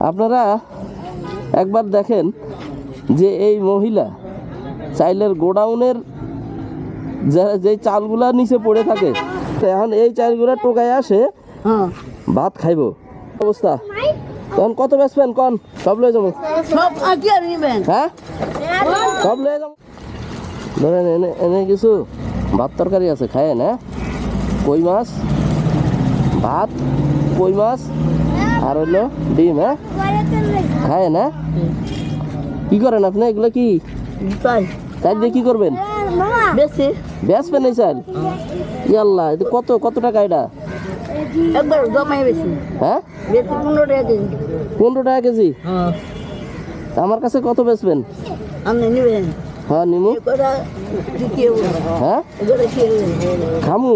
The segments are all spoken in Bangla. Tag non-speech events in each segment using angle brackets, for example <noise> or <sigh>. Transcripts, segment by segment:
আপনারা একবার দেখেন যে এই মহিলা চাইলের গোডাউনের যে- যে চালগুলা নিচে পড়ে থাকে এখন এই চালগুলা টোকায় আসে হ্যাঁ। ভাত খাইব। অবস্থা। তখন কত বেচবেন কন সব লয়ে যাব। হ্যাঁ? সব লয়ে যাব। ধরেন এনে এনে কিছু ভাত তরকারি আছে খায় না কই মাছ? ভাত কই মাছ? আর হলো ডিম হ্যাঁ? খায় না? কি করেন আপনি? এগুলো কি? তাই চাল দিয়ে কি করবেন? বেশি। বেচবেন এই চাল? ইয়াল্লা এটা কত কত টাকা এটা? একবার জমাই বেশি। হ্যাঁ? পনেরো টাকা কেজি। পনেরো টাকা কেজি? হ্যাঁ। আমার কাছে কত বেচবেন? হ্যাঁ নিমু? হ্যাঁ? খামু?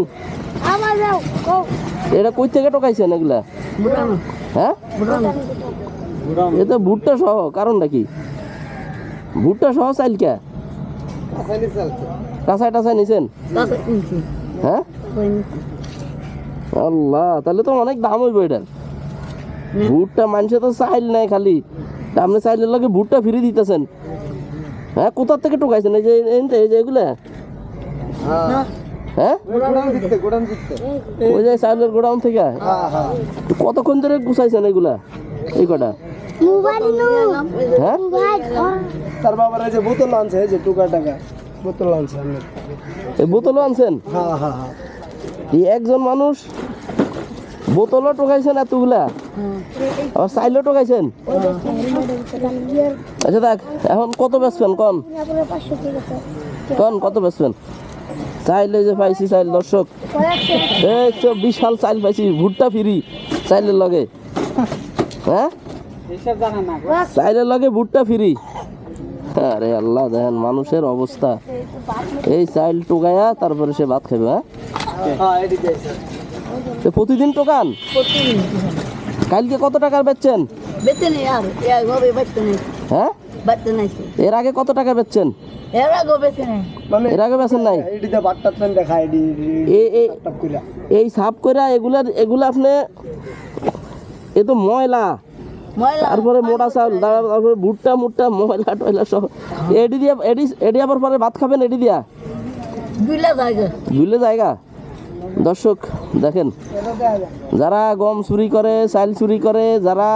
এটা কই থেকে টোকাইছেন এগুলা? হ্যাঁ? এ তো ভুট্টা সহ কারণটা কি? ভুট্টা সহ চাইল কে? কাঁচাই টাচাই নিছেন? হ্যাঁ? আল্লাহ তাহলে তো অনেক দাম হইব এটার। ভুট্টা মানুষে তো চাইল নাই খালি। আপনি চাইলের লগে ভুট্টা ফিরে দিতেছেন। হ্যাঁ কোথার থেকে টোকাইছেন এই যে এই- এই যে এগুলা? হ্যাঁ? ওই যে গোডাউন থেকে? কতক্ষণ ধরে গুছাইছেন এগুলা? এই কটা? হ্যাঁ? তার বাবার যে বোতল আনছে এই যে টুকা টাকা। বোতল আনছে এই বোতলও আনছেন? হ্যাঁ হ্যাঁ হ্যাঁ। এই একজন মানুষ বোতলও টোকাইছেন এতগুলা? আবার চাইলেও টোকাইছেন? আচ্ছা দেখ এখন কত বেচবেন? কন? কন কত বেচবেন? চাইলে যে পাইছি চাইল দর্শক। এই তো বিশাল চাইল পাইছি ভুট্টা ফিরি চাইলের লগে। হ্যাঁ? চাইলের লগে ভুট্টা ফিরি। আরে আল্লাহ দেখেন মানুষের অবস্থা। এই চাইল টোকায়া তারপরে সে ভাত খাবে হ্যাঁ? প্রতিদিন টোকান? কালকে কত টাকার বেচছেন? হ্যাঁ? এর আগে কত টাকা বেচছেন? এর বেঁচে মানে এর আগে বেচেন নাই? এডিতে বাট্টা ট্রেন দেখা এডি এই এই কইরা। এই সাপ কইরা এগুলা এগুলা আপনি এ তো ময়লা। ময়লা। তারপরে মোটা চাউল তারপরে ভুট্টা মুট্টা ময়লা টয়লা সহ এডি দিয়া এডি এডি আবার পরে ভাত খাবেন এডি দিয়া? দুইলা জায়গা? দর্শক দেখেন যারা গম চুরি করে চাল চুরি করে যারা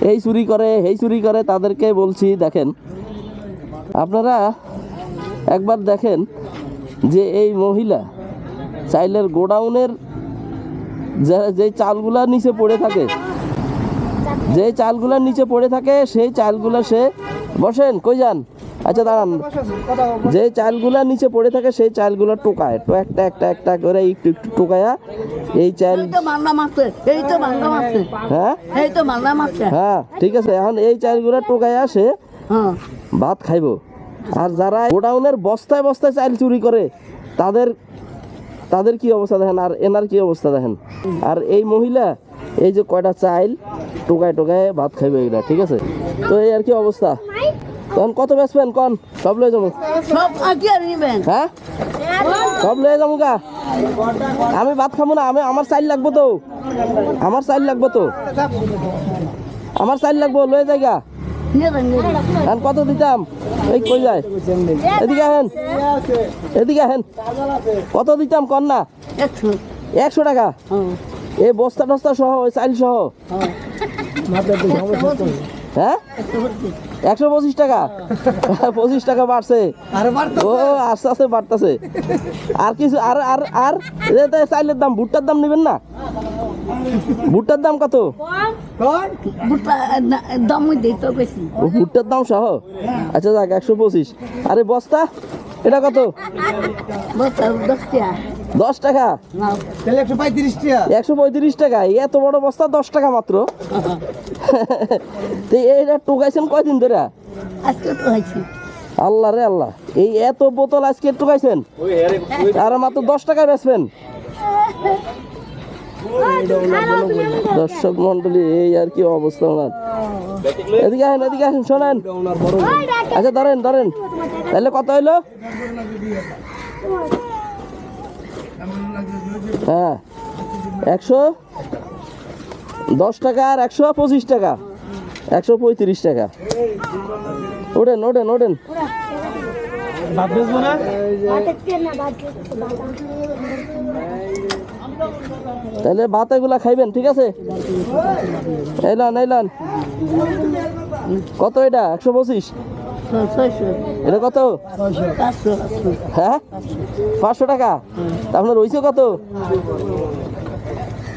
এই চুরি করে, এই চুরি করে তাদেরকে বলছি, দেখেন। আপনারা একবার দেখেন যে এই মহিলা চাইলের গোডাউনের যে- চালগুলা নিচে পড়ে থাকে, যে চালগুলা নিচে পড়ে থাকে, সেই চালগুলা সে বসেন, কই যান? আচ্ছা দাঁড়ান। যে চালগুলা নিচে পড়ে থাকে সেই চালগুলো টোকায়। তো একটা একটা একটা করে একটু একটু টোকায়া। এই চাল হ্যাঁ? হ্যাঁ ঠিক আছে। এখন এই চালগুলো টোকায় আসে হ্যাঁ। ভাত খাইবো। আর যারা গোডাউনের বস্তায় বস্তায় চাল চুরি করে তাদের তাদের কি অবস্থা দেখেন? আর এনার কি অবস্থা দেখেন? আর এই মহিলা এই যে কয়টা চাইল টোকায় টোকায় ভাত খাইবে এগুলা ঠিক আছে? তো এই আর কি অবস্থা? তখন কত বেচবেন কন? সব লয়ে যাব। সব আগে আর নিবেন হ্যাঁ? সব লয়ে যাব গা। আমি ভাত খাব না আমি আমার চাইল লাগবো তো। আমার চাইল লাগবো তো। আমার চাইল লাগবো লয়ে যাই গা। এখন কত দিতাম? এই কই যায়? এদিকে আহেন। এদিকে আহেন। কত দিতাম কন না? একশো। টাকা? হ্যাঁ। এই বস্তা টস্তা সহ ওই চাইল সহ? হ্যাঁ? একশো পঁচিশ টাকা। পঁচিশ টাকা বাড়ছে। আরে বাড়তো ও আস্তে আস্তে বাড়তেছে। আর কিছু আর আর আর চাইলের দাম ভুট্টার দাম নেবেন না? ভুট্টার দাম কত? ভুট্টার দাম সহ? আচ্ছা যাক একশো পঁচিশ। আরে বস্তা এটা কত? বস্তা। দশ টাকা? একশো পঁয়ত্রিশ টাকা। এত বড় বস্তা দশ টাকা মাত্র? <laughs> তো এইটা টোকাইছেন কয়দিন ধরে? আল্লাহ রে আল্লাহ এই এত বোতল আজকে টোকাইছেন? আর মাত্র দশ টাকায় বেচবেন? দর্শক মন্ডলী এই আর কি অবস্থা ওনার? এদিকে আসেন এদিকে আসেন শোনেন। আচ্ছা ধরেন ধরেন। তাহলে কত হইল? হ্যাঁ। একশো দশ টাকা আর একশো পঁচিশ টাকা। একশো পঁয়ত্রিশ টাকা। ওঠেন ওঠেন ওঠেন। তাহলে ভাত এগুলা খাইবেন, ঠিক আছে? এলান এলান কত এটা? একশো পঁচিশ? এটা কত? হ্যাঁ? পাঁচশো টাকা? তা আপনার হইছে কত?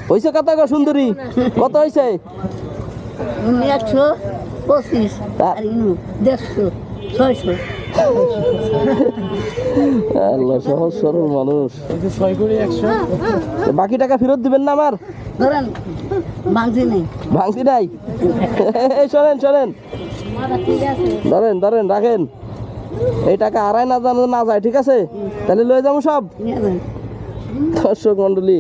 হইছে কত গো সুন্দরী? কত হইছে? একশো পঁচিশ দেড়শো ছয়শো। আল্লাহ সহজ সরল মানুষ। একশো বাকি টাকা ফেরত দিবেন না আমার? ধরেন ভাঙছি নেই। ভাঙতি নাই? শোনেন শোনেন। ধরেন ধরেন রাখেন। এই টাকা আড়াই না জানো, না যায়, ঠিক আছে? তাহলে লয়ে যাব সব। দর্শক মন্ডলী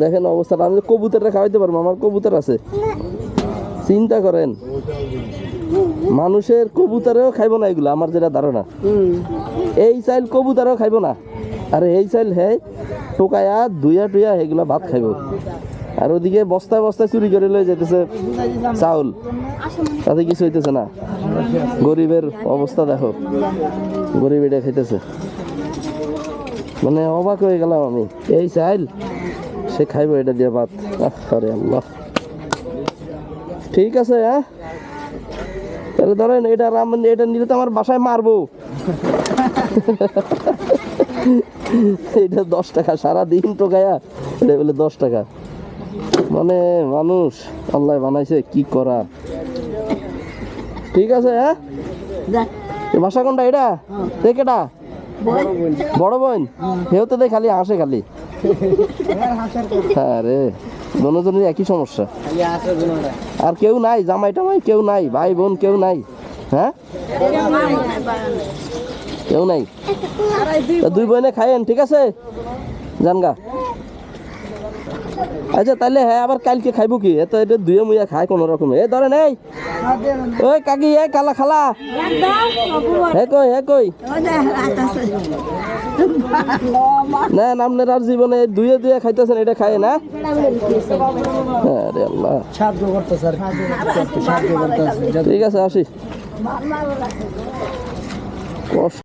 দেখেন অবস্থাটা। আমি কবুতরটা খাওয়াইতে পারব, আমার কবুতর আছে। চিন্তা করেন, মানুষের কবুতরেও খাইবো না এগুলো, আমার যেটা ধারণা। এই চাইল কবুতরেও খাইবো না। আর এই চাইল হে টোকায়া, দুইয়া টুইয়া এগুলা ভাত খাইবো। আর ওদিকে বস্তায় বস্তায় চুরি করে লয়ে যেতেছে চাউল। তাতে কিছু হইতেছে না। গরিবের অবস্থা দেখো। গরিব এটা খাইতেছে। মানে অবাক হয়ে গেলাম আমি। এই চাইল, সে খাইবো এটা দিয়ে ভাত। আরে আল্লাহ। ঠিক আছে হ্যাঁ? তাহলে ধরেন এটা রাম, এটা নিলে তো আমার বাসায় মারবো। <laughs> এটা দশ টাকা, সারাদিন টোকায়া এটা বলে দশ টাকা। মানে মানুষ আল্লাহ বানাইছে কি করা? ঠিক আছে হ্যাঁ? বাসা কোনটা এটা? দেখেটা বল বড় বোন। হেও তো দেখ খালি হাসে খালি। হ্যাঁ রে দুজনের একই সমস্যা। আর কেউ নাই জামাই টামাই কেউ নাই ভাই বোন কেউ নাই হ্যাঁ? কেউ নাই। দুই বোনে খাইয়েন ঠিক আছে? জানগা। আচ্ছা তাহলে হ্যাঁ আবার কালকে খাইবো কি? এত এটা দুয়ে মুইয়া খায় কোনো রকমে। এ, ধরেন এই। ওই কাকি, এ, কালা খালা। হে কই হে কই? না আপনার আর জীবনে দুয়ে দুয়ে খাইতেছেন এটা খায় না? আরে আল্লাহ। ঠিক আছে, আসি। কষ্ট।